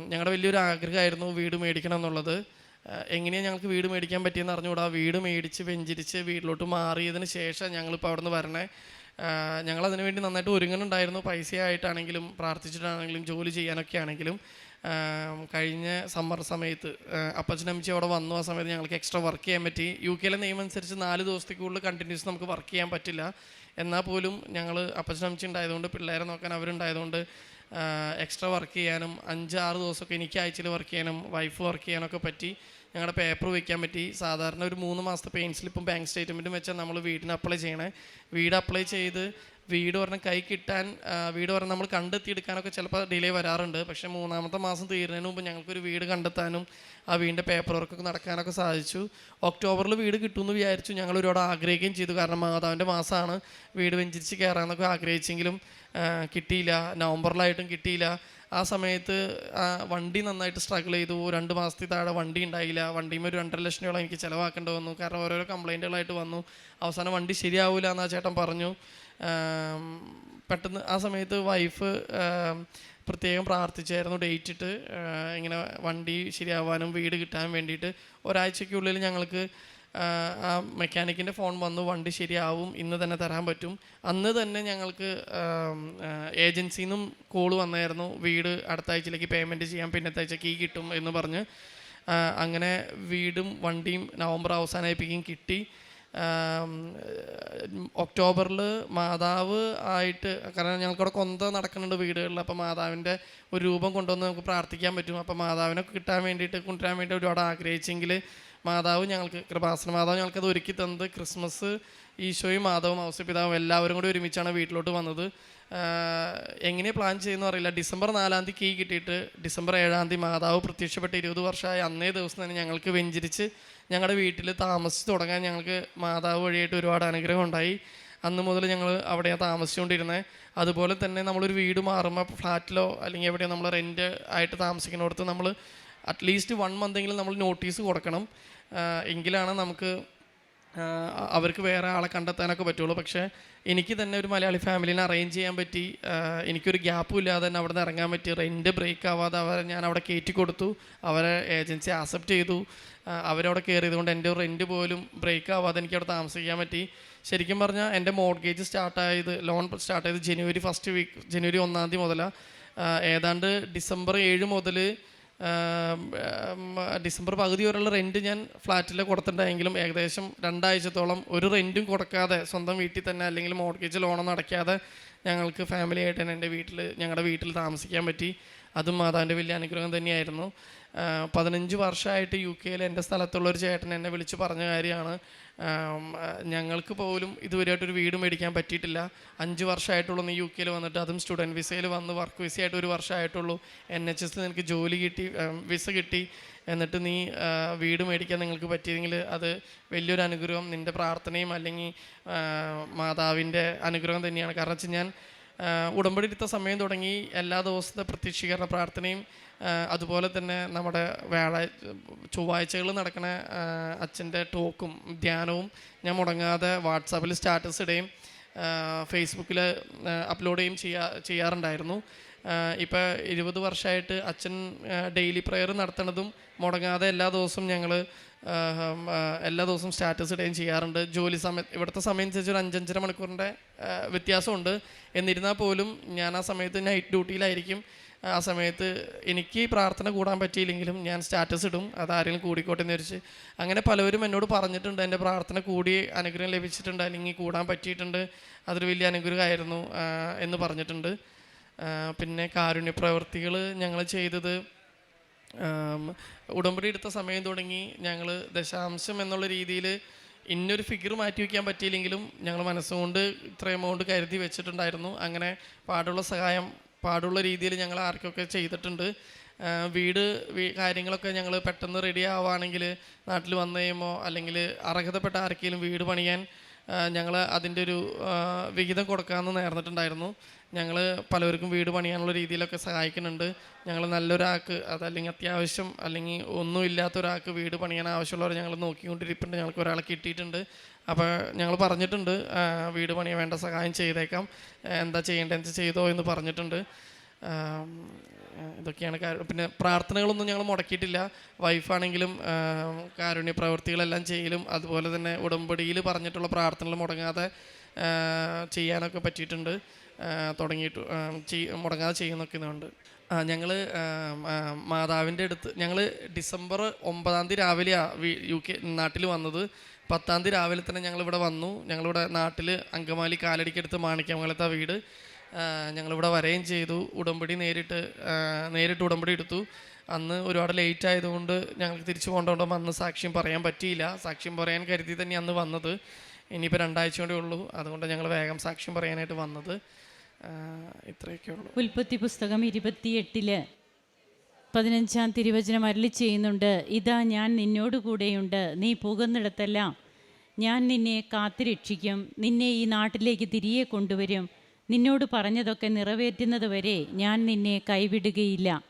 Speaker 1: ഞങ്ങളുടെ വലിയൊരു ആഗ്രഹമായിരുന്നു വീട് മേടിക്കണം എന്നുള്ളത്. എങ്ങനെയാണ് ഞങ്ങൾക്ക് വീട് മേടിക്കാൻ പറ്റിയെന്ന് അറിഞ്ഞുകൂടാ. വീട് മേടിച്ച് വെഞ്ചിരിച്ച് വീട്ടിലോട്ട് മാറിയതിന് ശേഷം ഞങ്ങളിപ്പോൾ അവിടെ നിന്ന് വരണേ ഞങ്ങളതിനു വേണ്ടി നന്നായിട്ട് ഒരുങ്ങുന്നുണ്ടായിരുന്നു പൈസയായിട്ടാണെങ്കിലും പ്രാർത്ഥിച്ചിട്ടാണെങ്കിലും ജോലി ചെയ്യാനൊക്കെ ആണെങ്കിലും. കഴിഞ്ഞ സമ്മർ സമയത്ത് അപ്പച്ചനമ്മച്ചി അവിടെ വന്നു. ആ സമയത്ത് ഞങ്ങൾക്ക് എക്സ്ട്രാ വർക്ക് ചെയ്യാൻ പറ്റി. യു കെയിലെ നിയമം അനുസരിച്ച് നാല് ദിവസത്തേക്ക് കൂടുതൽ കണ്ടിന്യൂസ് നമുക്ക് വർക്ക് ചെയ്യാൻ പറ്റില്ല. എന്നാൽ പോലും ഞങ്ങൾ അപ്പച്ചനമ്മച്ചി ഉണ്ടായതുകൊണ്ട് പിള്ളേരെ നോക്കാൻ അവരുണ്ടായതുകൊണ്ട് എക്സ്ട്രാ വർക്ക് ചെയ്യാനും അഞ്ച് ആറ് ദിവസമൊക്കെ എനിക്ക് ആഴ്ചയിൽ വർക്ക് ചെയ്യാനും വൈഫ് വർക്ക് ചെയ്യാനൊക്കെ പറ്റി ഞങ്ങളുടെ പേപ്പർ വയ്ക്കാൻ പറ്റി. സാധാരണ ഒരു മൂന്ന് മാസത്തെ പെയിൻ സ്ലിപ്പും ബാങ്ക് സ്റ്റേറ്റ്മെന്റും വെച്ചാൽ നമ്മൾ വീടിന് അപ്ലൈ ചെയ്യണേ. വീട് അപ്ലൈ ചെയ്ത് വീട് പറഞ്ഞാൽ കൈ കിട്ടാൻ വീട് പറഞ്ഞാൽ നമ്മൾ കണ്ടെത്തിയെടുക്കാനൊക്കെ ചിലപ്പോൾ ഡിലേ വരാറുണ്ട്. പക്ഷേ മൂന്നാമത്തെ മാസം തീരുന്നതിന് മുമ്പ് ഞങ്ങൾക്കൊരു വീട് കണ്ടെത്താനും ആ വീടിന്റെ പേപ്പർ വർക്കൊക്കെ നടക്കാനൊക്കെ സാധിച്ചു. ഒക്ടോബറിൽ വീട് കിട്ടുമെന്ന് വിചാരിച്ചു. ഞങ്ങൾ ഒരുപാട് ആഗ്രഹിക്കുകയും ചെയ്തു. കാരണം മാതാവിന്റെ മാസമാണ് വീട് വെഞ്ചിരിച്ച് കയറാമെന്നൊക്കെ ആഗ്രഹിച്ചെങ്കിലും കിട്ടിയില്ല. നവംബറിലായിട്ടും കിട്ടിയില്ല. ആ സമയത്ത് വണ്ടി നന്നായിട്ട് സ്ട്രഗിൾ ചെയ്തു. രണ്ട് മാസത്തിൽ താഴെ വണ്ടി ഉണ്ടായില്ല. വണ്ടിയും ഒരു രണ്ടര ലക്ഷം രൂപ എനിക്ക് ചിലവാക്കേണ്ടി വന്നു കാരണം ഓരോരോ കംപ്ലൈന്റുകളായിട്ട് വന്നു. അവസാനം വണ്ടി ശരിയാവില്ല എന്ന് ആ ചേട്ടൻ പറഞ്ഞു. പെട്ടെന്ന് ആ സമയത്ത് വൈഫ് പ്രത്യേകം പ്രാർത്ഥിച്ചായിരുന്നു ഡേറ്റ് ഇട്ട്. ഇങ്ങനെ വണ്ടി ശരിയാവാനും വീട് കിട്ടാനും വേണ്ടിയിട്ട് ഒരാഴ്ചയ്ക്കുള്ളിൽ ഞങ്ങൾക്ക് ആ, മെക്കാനിക്കിന്റെ ഫോൺ വന്നു വണ്ടി ശരിയാവും ഇന്ന് തന്നെ തരാൻ പറ്റും. അന്ന് തന്നെ ഞങ്ങൾക്ക് ഏജൻസിയിൽ നിന്നും കോൾ വന്നായിരുന്നു. വീട് അടുത്ത ആഴ്ചയിലേക്ക് പേയ്മെന്റ് ചെയ്യാം പിന്നത്തെ ആഴ്ച കീ കിട്ടും എന്ന് പറഞ്ഞ്. അങ്ങനെ വീടും വണ്ടിയും നവംബർ അവസാനമായിപ്പിക്കും കിട്ടി. ഒക്ടോബറിൽ മാതാവ് ആയിട്ട് കാരണം ഞങ്ങൾക്കവിടെ കൊന്ത നടക്കുന്നുണ്ട് വീടുകളിൽ അപ്പോൾ മാതാവിന്റെ ഒരു രൂപം കൊണ്ടുവന്ന് നമുക്ക് പ്രാർത്ഥിക്കാൻ പറ്റും. അപ്പോൾ മാതാവിനെ കിട്ടാൻ വേണ്ടിയിട്ട് കൊണ്ടുവരാൻ വേണ്ടി ഒരുപാട് ആഗ്രഹിച്ചെങ്കിൽ മാതാവ് ഞങ്ങൾക്ക് കൃപാസന മാതാവ് ഞങ്ങൾക്കത് ഒരുക്കി തന്നത് ക്രിസ്മസ് ഈശോയും മാതാവും ഔസപിതാവും എല്ലാവരും കൂടി ഒരുമിച്ചാണ് വീട്ടിലോട്ട് വന്നത്. എങ്ങനെ പ്ലാൻ ചെയ്യുന്നു അറിയില്ല. ഡിസംബർ നാലാം തീയതി കീ കിട്ടിയിട്ട് ഡിസംബർ ഏഴാം തീയതി മാതാവ് പ്രത്യക്ഷപ്പെട്ട് ഇരുപത് വർഷമായി അന്നേ ദിവസം തന്നെ ഞങ്ങൾക്ക് വെഞ്ചരിച്ച് ഞങ്ങളുടെ വീട്ടിൽ താമസിച്ച് തുടങ്ങാൻ ഞങ്ങൾക്ക് മാതാവ് വഴിയായിട്ട് ഒരുപാട് അനുഗ്രഹം ഉണ്ടായി. അന്ന് മുതൽ ഞങ്ങൾ അവിടെയാണ് താമസിച്ചുകൊണ്ടിരുന്നത് അതുപോലെ തന്നെ നമ്മളൊരു വീട് മാറുമ്പോൾ ഫ്ലാറ്റിലോ അല്ലെങ്കിൽ എവിടെയോ നമ്മൾ റെന്റ് ആയിട്ട് താമസിക്കുന്നിടത്ത് നമ്മൾ അറ്റ്ലീസ്റ്റ് വൺ മന്തെങ്കിലും നമ്മൾ നോട്ടീസ് കൊടുക്കണം. എങ്കിലാണ് നമുക്ക് അവർക്ക് വേറെ ആളെ കണ്ടെത്താനൊക്കെ പറ്റുള്ളൂ. പക്ഷേ എനിക്ക് തന്നെ ഒരു മലയാളി ഫാമിലിനെ അറേഞ്ച് ചെയ്യാൻ പറ്റി. എനിക്കൊരു ഗ്യാപ്പും ഇല്ലാതെ തന്നെ അവിടെ നിന്ന് ഇറങ്ങാൻ പറ്റി. റെന്റ് ബ്രേക്ക് ആവാതെ അവരെ ഞാൻ അവിടെ കയറ്റി കൊടുത്തു. അവരെ ഏജൻസി ആക്സെപ്റ്റ് ചെയ്തു. അവരവിടെ കയറിയത് കൊണ്ട് എന്റെ റെന്റ് പോലും ബ്രേക്ക് ആവാതെ എനിക്ക് അവിടെ താമസിക്കാൻ പറ്റി. ശരിക്കും പറഞ്ഞാൽ എന്റെ മോഡ്ഗേജ് സ്റ്റാർട്ടായത് ലോൺ സ്റ്റാർട്ട് ചെയ്ത് ജനുവരി ഫസ്റ്റ് വീക്ക് ജനുവരി ഒന്നാം തീയതി മുതലാണ് ഏതാണ്ട് ഡിസംബർ ഏഴ് മുതൽ ഡിസംബർ പകുതി വരെയുള്ള റെന്റ് ഞാൻ ഫ്ലാറ്റിൽ കൊടുത്തിട്ടുണ്ടെങ്കിലും ഏകദേശം രണ്ടാഴ്ചത്തോളം ഒരു റെന്റും കൊടുക്കാതെ സ്വന്തം വീട്ടിൽ തന്നെ അല്ലെങ്കിൽ മോർഗേജ് ലോണൊന്നും അടയ്ക്കാതെ ഞങ്ങൾക്ക് ഫാമിലി ആയിട്ട് തന്നെ എന്റെ വീട്ടിൽ ഞങ്ങളുടെ വീട്ടിൽ താമസിക്കാൻ പറ്റി. അതും മാതാവിന്റെ വലിയ അനുഗ്രഹം തന്നെയായിരുന്നു. പതിനഞ്ച് വർഷമായിട്ട് യു കെയിൽ എന്റെ സ്ഥലത്തുള്ളൊരു ചേട്ടൻ എന്നെ വിളിച്ച് പറഞ്ഞ കാര്യമാണ്. ഞങ്ങൾക്ക് പോലും ഇതുവരെയായിട്ടൊരു വീട് മേടിക്കാൻ പറ്റിയിട്ടില്ല. അഞ്ച് വർഷമായിട്ടുള്ളൂ നീ യു കെയിൽ വന്നിട്ട് അതും സ്റ്റുഡന്റ് വിസയിൽ വന്ന് വർക്ക് വിസയായിട്ട് ഒരു വർഷമായിട്ടുള്ളൂ. എൻ എച്ച് എസ് നിനക്ക് ജോലി കിട്ടി വിസ കിട്ടി. എന്നിട്ട് നീ വീട് മേടിക്കാൻ നിങ്ങൾക്ക് പറ്റിയെങ്കിൽ അത് വലിയൊരു അനുഗ്രഹം നിന്റെ പ്രാർത്ഥനയും അല്ലെങ്കിൽ മാതാവിന്റെ അനുഗ്രഹം തന്നെയാണ്. കാരണം വെച്ചാൽ ഞാൻ ഉടമ്പടി എടുത്ത സമയം തുടങ്ങി എല്ലാ ദിവസത്തെ പ്രത്യക്ഷീകരണ പ്രാർത്ഥനയും അതുപോലെ തന്നെ നമ്മുടെ വ്യാഴാഴ്ച ചൊവ്വാഴ്ചകൾ നടക്കുന്ന അച്ഛന്റെ ടോക്കും ധ്യാനവും ഞാൻ മുടങ്ങാതെ വാട്സാപ്പിൽ സ്റ്റാറ്റസ് ഇടുകയും ഫേസ്ബുക്കിൽ അപ്ലോഡ് ചെയ്യാ ചെയ്യാറുണ്ടായിരുന്നു. ഇപ്പോൾ ഇരുപത് വർഷമായിട്ട് അച്ഛൻ ഡെയിലി പ്രെയർ നടത്തണതും മുടങ്ങാതെ എല്ലാ ദിവസവും ഞങ്ങൾ എല്ലാ ദിവസവും സ്റ്റാറ്റസ് ഇടുകയും ചെയ്യാറുണ്ട്. ജോലി സമയം ഇവിടുത്തെ സമയം അനുസരിച്ച് ഒരു അഞ്ചഞ്ചര മണിക്കൂറിന്റെ വ്യത്യാസമുണ്ട്. എന്നിരുന്നാൽ പോലും ഞാൻ ആ സമയത്ത് നൈറ്റ് ഡ്യൂട്ടിയിലായിരിക്കും ആ സമയത്ത് എനിക്ക് പ്രാർത്ഥന കൂടാൻ പറ്റിയില്ലെങ്കിലും ഞാൻ സ്റ്റാറ്റസ് ഇടും. അത് ആരെങ്കിലും കൂടിക്കോട്ടെ എന്ന് വിചാരിച്ച് അങ്ങനെ പലവരും എന്നോട് പറഞ്ഞിട്ടുണ്ട്. എന്റെ പ്രാർത്ഥന കൂടി അനുഗ്രഹം ലഭിച്ചിട്ടുണ്ട്. അല്ലെങ്കിൽ കൂടാൻ പറ്റിയിട്ടുണ്ട്. അതൊരു വലിയ അനുഗ്രഹമായിരുന്നു എന്ന് പറഞ്ഞിട്ടുണ്ട്. പിന്നെ കാരുണ്യ പ്രവർത്തികൾ ഞങ്ങൾ ചെയ്തത് ഉടമ്പടി എടുത്ത സമയം തുടങ്ങി ഞങ്ങൾ ദശാംശം എന്നുള്ള രീതിയിൽ ഇന്നൊരു ഫിഗർ മാറ്റി വയ്ക്കാൻ പറ്റിയില്ലെങ്കിലും ഞങ്ങൾ മനസ്സുകൊണ്ട് ഇത്ര എമൗണ്ട് കരുതി വെച്ചിട്ടുണ്ടായിരുന്നു. അങ്ങനെ പാടുള്ള സഹായം പാടുള്ള രീതിയിൽ ഞങ്ങൾ ആർക്കൊക്കെ ചെയ്തിട്ടുണ്ട്. വീട് കാര്യങ്ങളൊക്കെ ഞങ്ങൾ പെട്ടെന്ന് റെഡി ആവുകയാണെങ്കിൽ നാട്ടിൽ വന്നു കഴിയുമ്പോൾ അല്ലെങ്കിൽ അർഹതപ്പെട്ട ആർക്കെങ്കിലും വീട് പണിയാൻ ഞങ്ങൾ അതിന്റെ ഒരു വിഹിതം കൊടുക്കാമെന്ന് നേർന്നിട്ടുണ്ടായിരുന്നു. ഞങ്ങൾ പലവർക്കും വീട് പണിയാനുള്ള രീതിയിലൊക്കെ സഹായിക്കുന്നുണ്ട്. ഞങ്ങൾ നല്ലൊരാൾക്ക് അതല്ലെങ്കിൽ അത്യാവശ്യം അല്ലെങ്കിൽ ഒന്നും ഇല്ലാത്ത ഒരാൾക്ക് വീട് പണിയാൻ ആവശ്യമുള്ളവർ ഞങ്ങൾ നോക്കിക്കൊണ്ടിരിപ്പുണ്ട്. ഞങ്ങൾക്ക് ഒരാളെ കിട്ടിയിട്ടുണ്ട്. അപ്പോൾ ഞങ്ങൾ പറഞ്ഞിട്ടുണ്ട് വീട് പണിയാൻ വേണ്ട സഹായം ചെയ്തേക്കാം. എന്താ ചെയ്യേണ്ടതെന്ന് ചെയ്തോ എന്ന് പറഞ്ഞിട്ടുണ്ട്. ഇതൊക്കെയാണ് കാര്യം പിന്നെ പ്രാർത്ഥനകളൊന്നും ഞങ്ങൾ മുടക്കിയിട്ടില്ല. വൈഫാണെങ്കിലും കാരുണ്യ പ്രവൃത്തികളെല്ലാം ചെയ്യലും അതുപോലെ തന്നെ ഉടമ്പടിയിൽ പറഞ്ഞിട്ടുള്ള പ്രാർത്ഥനകൾ മുടങ്ങാതെ ചെയ്യാനൊക്കെ പറ്റിയിട്ടുണ്ട്. തുടങ്ങിയിട്ട് മുടങ്ങാതെ ചെയ്യുന്നൊക്കെ ആ ഞങ്ങൾ മാതാവിന്റെ അടുത്ത് ഞങ്ങൾ ഡിസംബർ ഒമ്പതാം തീയതി രാവിലെയാണ് യു കെ നാട്ടിൽ വന്നത്. പത്താം തീയതി രാവിലെ തന്നെ ഞങ്ങളിവിടെ വന്നു. ഞങ്ങളിവിടെ നാട്ടിൽ അങ്കമാലി കാലടിക്കടുത്ത് മാണിക്യമംഗലത്തെ വീട്. ഞങ്ങളിവിടെ വരെയും ചെയ്തു. ഉടമ്പടി നേരിട്ട് നേരിട്ട് ഉടമ്പടി എടുത്തു. അന്ന് ഒരുപാട് ലേറ്റ് ആയതുകൊണ്ട് ഞങ്ങൾക്ക് തിരിച്ചു പോകേണ്ടതുകൊണ്ട് അന്ന് സാക്ഷ്യം പറയാൻ പറ്റിയില്ല. സാക്ഷ്യം പറയാൻ കരുതി തന്നെ അന്ന് വന്നത്. ഇനിയിപ്പോൾ രണ്ടാഴ്ച കൂടെ ഉള്ളൂ. അതുകൊണ്ട് ഞങ്ങൾ വേഗം സാക്ഷ്യം പറയാനായിട്ട് വന്നത്. ആ, ഇത്രയൊക്കെ ഉള്ളൂ.
Speaker 2: ഉൽപ്പത്തി പുസ്തകം ഇരുപത്തിയെട്ടിൽ പതിനഞ്ചാം തിരുവചനം അരളി ചെയ്യുന്നുണ്ട്. ഇതാ ഞാൻ നിന്നോട് കൂടെയുണ്ട്. നീ പോകുന്നിടത്തെല്ലാം ഞാൻ നിന്നെ കാത്തിരക്ഷിക്കും. നിന്നെ ഈ നാട്ടിലേക്ക് തിരികെ കൊണ്ടുവരും. നിന്നോട് പറഞ്ഞതൊക്കെ നിറവേറ്റുന്നത് വരെ ഞാൻ നിന്നെ കൈവിടുകയില്ല.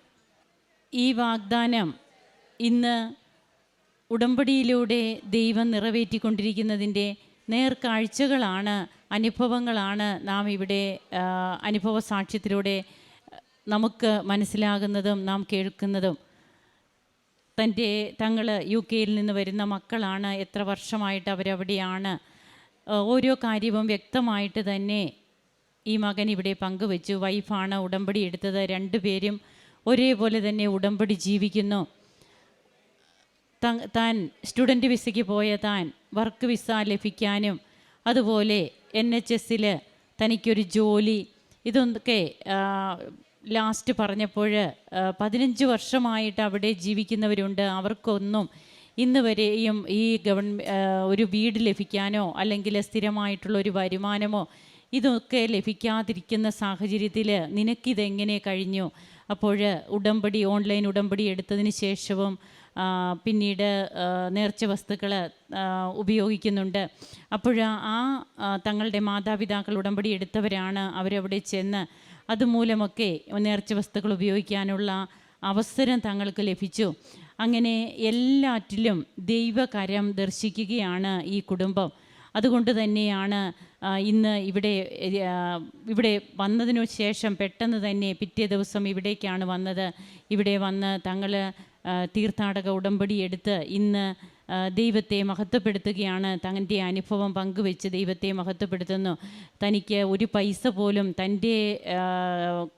Speaker 2: ഈ വാഗ്ദാനം ഇന്ന് ഉടമ്പടിയിലൂടെ ദൈവം നിറവേറ്റിക്കൊണ്ടിരിക്കുന്നതിന്റെ നേർക്കാഴ്ചകളാണ് അനുഭവങ്ങളാണ് നാം ഇവിടെ അനുഭവ സാക്ഷ്യത്തിലൂടെ നമുക്ക് മനസ്സിലാകുന്നതും നാം കേൾക്കുന്നതും. തന്റെ തങ്ങൾ യു കെയിൽ നിന്ന് വരുന്ന മക്കളാണ് എത്ര വർഷമായിട്ട് അവരവിടെയാണ്. ഓരോ കാര്യവും വ്യക്തമായിട്ട് തന്നെ ഈ മകൻ ഇവിടെ പങ്കുവച്ചു. വൈഫാണ് ഉടമ്പടി എടുത്തത്. രണ്ടുപേരും ഒരേപോലെ തന്നെ ഉടമ്പടി ജീവിക്കുന്നു. താൻ സ്റ്റുഡന്റ് വിസയ്ക്ക് പോയ താൻ വർക്ക് വിസ ലഭിക്കാനും അതുപോലെ എൻ എച്ച് എസ്സിൽ തനിക്കൊരു ജോലി. ഇതൊക്കെ ലാസ്റ്റ് പറഞ്ഞപ്പോൾ പതിനഞ്ച് വർഷമായിട്ട് അവിടെ ജീവിക്കുന്നവരുണ്ട്. അവർക്കൊന്നും ഇന്ന് വരെയും ഈ ഗവൺമെ ഒരു വീട് ലഭിക്കാനോ അല്ലെങ്കിൽ സ്ഥിരമായിട്ടുള്ള ഒരു വരുമാനമോ ഇതൊക്കെ ലഭിക്കാതിരിക്കുന്ന സാഹചര്യത്തിൽ നിനക്കിതെങ്ങനെ കഴിഞ്ഞു? അപ്പോൾ ഉടമ്പടി ഓൺലൈൻ ഉടമ്പടി എടുത്തതിന് ശേഷവും പിന്നീട് നേർച്ച വസ്തുക്കൾ ഉപയോഗിക്കുന്നുണ്ട്. അപ്പോൾ ആ, തങ്ങളുടെ മാതാപിതാക്കൾ ഉടമ്പടി എടുത്തവരാണ് അവരവിടെ ചെന്ന് അതുമൂലമൊക്കെ നേർച്ച വസ്തുക്കൾ ഉപയോഗിക്കാനുള്ള അവസരം തങ്ങൾക്ക് ലഭിച്ചു. അങ്ങനെ എല്ലാറ്റിലും ദൈവകരം ദർശിക്കുകയാണ് ഈ കുടുംബം. അതുകൊണ്ട് തന്നെയാണ് ഇന്ന് ഇവിടെ ഇവിടെ വന്നതിനു ശേഷം പെട്ടെന്ന് തന്നെ പിറ്റേ ദിവസം ഇവിടേക്കാണ് വന്നത്. ഇവിടെ വന്ന് തങ്ങൾ തീർത്ഥാടക ഉടമ്പടി എടുത്ത് ഇന്ന് ദൈവത്തെ മഹത്വപ്പെടുത്തുകയാണ്. തന്റെ അനുഭവം പങ്കുവെച്ച് ദൈവത്തെ മഹത്വപ്പെടുത്തുന്നു. തനിക്ക് ഒരു പൈസ പോലും തന്റെ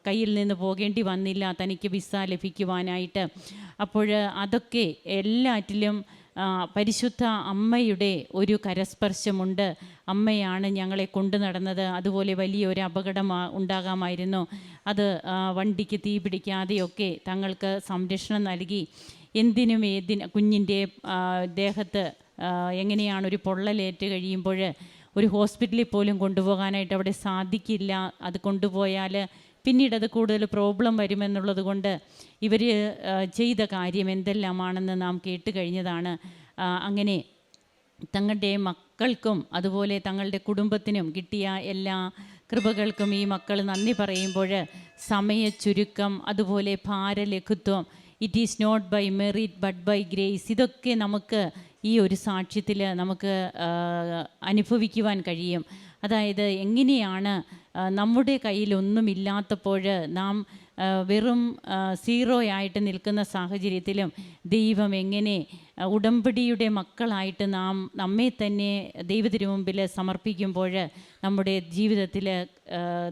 Speaker 2: കയ്യിൽ നിന്ന് പോകേണ്ടി വന്നില്ല. തനിക്ക് വിസ ലഭിക്കുവാനായിട്ട്. അപ്പോൾ അതൊക്കെ എല്ലാറ്റിലും പരിശുദ്ധ അമ്മയുടെ ഒരു കരസ്പർശമുണ്ട്. അമ്മയാണ് ഞങ്ങളെ കൊണ്ടു നടന്നത്. അതുപോലെ വലിയൊരു അപകടം ഉണ്ടാകാമായിരുന്നു. അത് വണ്ടിക്ക് തീ പിടിക്കാതെയൊക്കെ തങ്ങൾക്ക് സംരക്ഷണം നൽകി. എന്തിനും ഏതിന് കുഞ്ഞിന്റെ ദേഹത്ത് എങ്ങനെയാണ് ഒരു പൊള്ളലേറ്റ് കഴിയുമ്പോൾ ഒരു ഹോസ്പിറ്റലിൽ പോലും കൊണ്ടുപോകാനായിട്ട് അവിടെ സാധിക്കില്ല. അത് കൊണ്ടുപോയാൽ പിന്നീട് അത് കൂടുതൽ പ്രോബ്ലം വരുമെന്നുള്ളത് കൊണ്ട് ഇവർ ചെയ്ത കാര്യം എന്തെല്ലാമാണെന്ന് നാം കേട്ട് കഴിഞ്ഞതാണ്. അങ്ങനെ തങ്ങളുടെ മക്കൾക്കും അതുപോലെ തങ്ങളുടെ കുടുംബത്തിനും കിട്ടിയ എല്ലാ കൃപകൾക്കും ഈ മക്കൾ നന്ദി പറയുമ്പോൾ സമയ ചുരുക്കം അതുപോലെ ഭാരലഘുത്വം it is not by merit but by grace ഇതൊക്കെ നമുക്ക് ഈ ഒരു സാക്ഷ്യത്തിൽ നമുക്ക് അനുഭവിക്കുവാൻ കഴിയും. അതായത് എങ്ങനെയാണ് നമ്മുടെ കയ്യിലൊന്നുമില്ലാത്തപ്പോൾ നാം വെറും സീറോ ആയിട്ട് നിൽക്കുന്ന സാഹചര്യത്തിലും ദൈവം എങ്ങനെ ഉടമ്പടിയുടെ മക്കളായിട്ട് നാം നമ്മെ തന്നെ ദൈവത്തിനു മുമ്പിൽ സമർപ്പിക്കുമ്പോൾ നമ്മുടെ ജീവിതത്തിൽ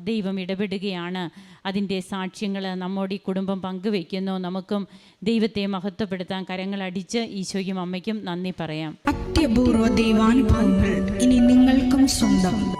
Speaker 2: ദൈവം ഇടപെടുകയാണ്. അതിന്റെ സാക്ഷ്യങ്ങൾ നമ്മുടെ ഈ കുടുംബം പങ്കുവെക്കുന്നു നമുക്കും ദൈവത്തെ മഹത്വപ്പെടുത്താൻ കരങ്ങളടിച്ച് ഈശോയ്ക്കും അമ്മയ്ക്കും നന്ദി പറയാം.
Speaker 3: അത്യപൂർവ ദൈവാനുഭവങ്ങൾ ഇനി നിങ്ങൾക്കും സ്വന്തം.